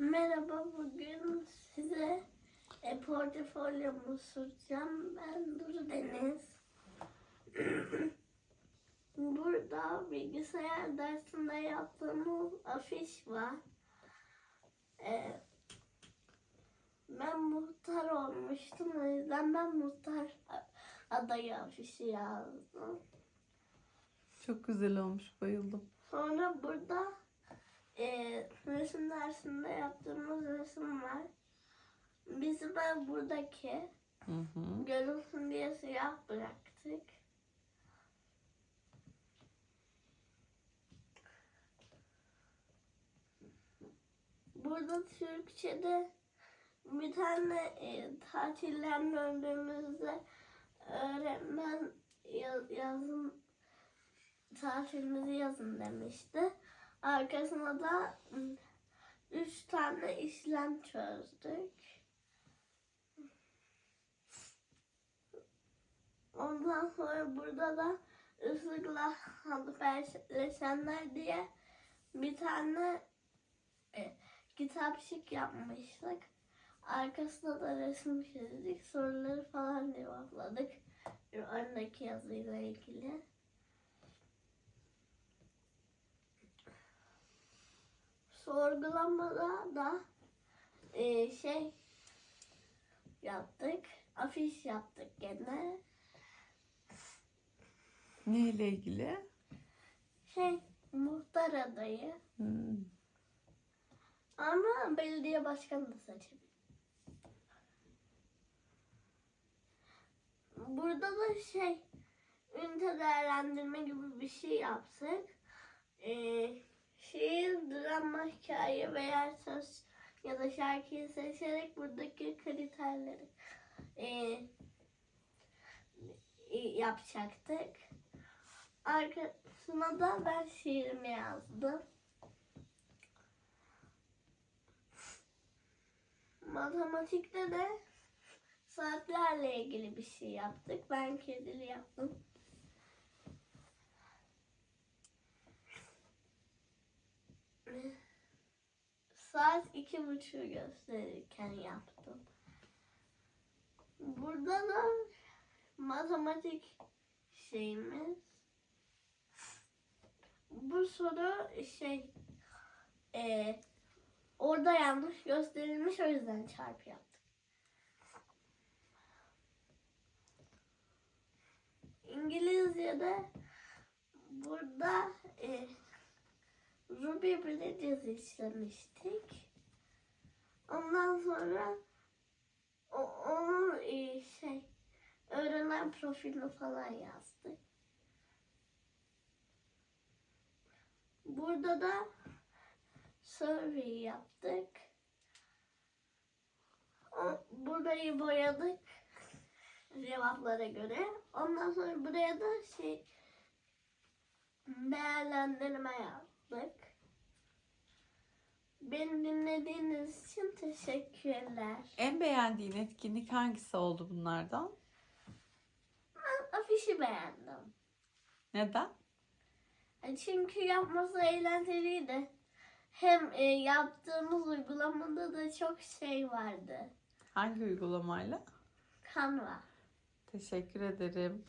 Merhaba, bugün size e, portfolyomu sunacağım. Ben Duru Deniz. Burada bilgisayar dersinde yaptığımız afiş var. E, ben muhtar olmuştum. O yüzden ben muhtar adayı afişi yazdım. Çok güzel olmuş. Bayıldım. Sonra burada dersinde yaptığımız resim var. Bizim ben buradaki Hı hı. görünsün diye siyah bıraktık. Burada Türkçe'de bir tane e, tatilden döndüğümüzde öğretmen ya- yazın tatilimizi yazın demişti. Arkasına da üç tane işlem çözdük. Ondan sonra burada da ıslıkla haberleşenler diye bir tane e, kitapçık yapmıştık. Arkasına da resim çizdik. Soruları falan cevapladık. Öndeki yazıyla ilgili. Sorgulamada da e, şey yaptık. Afiş yaptık gene. Neyle ilgili? Şey muhtar adayı. Hmm. Ama belediye başkanı da seçebilir. Burada da şey ünite değerlendirme gibi bir şey yaptık. Ee, şiir, drama, hikaye veya söz ya da şarkıyı seçerek buradaki kriterleri ee, yapacaktık. Arkasına da ben şiirimi yazdım. Matematikte de saatlerle ilgili bir şey yaptık. Ben kedili yaptım. Saat iki buçuğu gösterirken yaptım. Burada da matematik şeyimiz. Bu soru şey eee Orada yanlış gösterilmiş o yüzden çarpı yaptık. İngilizce'de burada e, Ruby Bridges işlemiştik. Ondan sonra o, onun e, şey öğrenen profilini falan yazdık. Burada da survey yaptık. Burayı boyadık cevaplara göre. Ondan sonra buraya da şey değerlendirme yaptık. Beni dinlediğiniz için teşekkürler. En beğendiğin etkinlik hangisi oldu bunlardan? Ben afişi beğendim. Neden? E, Çünkü yapması eğlenceliydi. Hem e, yaptığımız uygulamada da çok şey vardı. Hangi uygulamayla? Canva. Teşekkür ederim.